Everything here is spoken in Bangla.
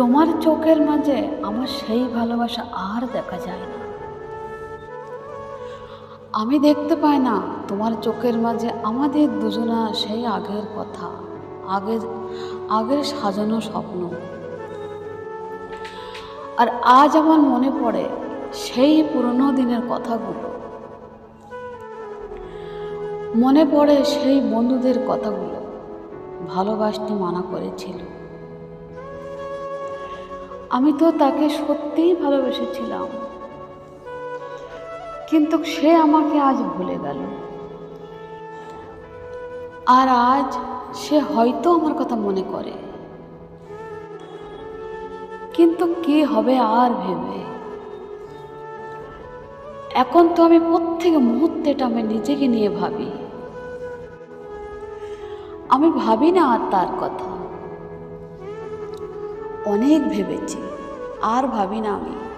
তোমার চোখের মাঝে আমার সেই ভালোবাসা আর দেখা যায় না। আমি দেখতে পাই না তোমার চোখের মাঝে আমাদের দুজনা সেই আগের কথা, আগের আগের সাজানো স্বপ্ন। আর আজ আমার মনে পড়ে সেই পুরনো দিনের কথাগুলো। মনে পড়ে সেই বন্ধুদের কথাগুলো, ভালোবাসতে মানা করেছিল। আমি তো তাকে সত্যিই ভালোবেসেছিলাম। কিন্তু সে আমাকে আজ ভুলে গেল। আর আজ সে হয়তো আমার কথা মনে করে। কিন্তু কি হবে আর ভেবে? এখন তো আমি প্রত্যেক মুহূর্তেটা আমি নিজেকে নিয়ে ভাবি। আমি ভাবি না আর তার কথা। অনেক ভেবেছি। আর ভাবি না আমি।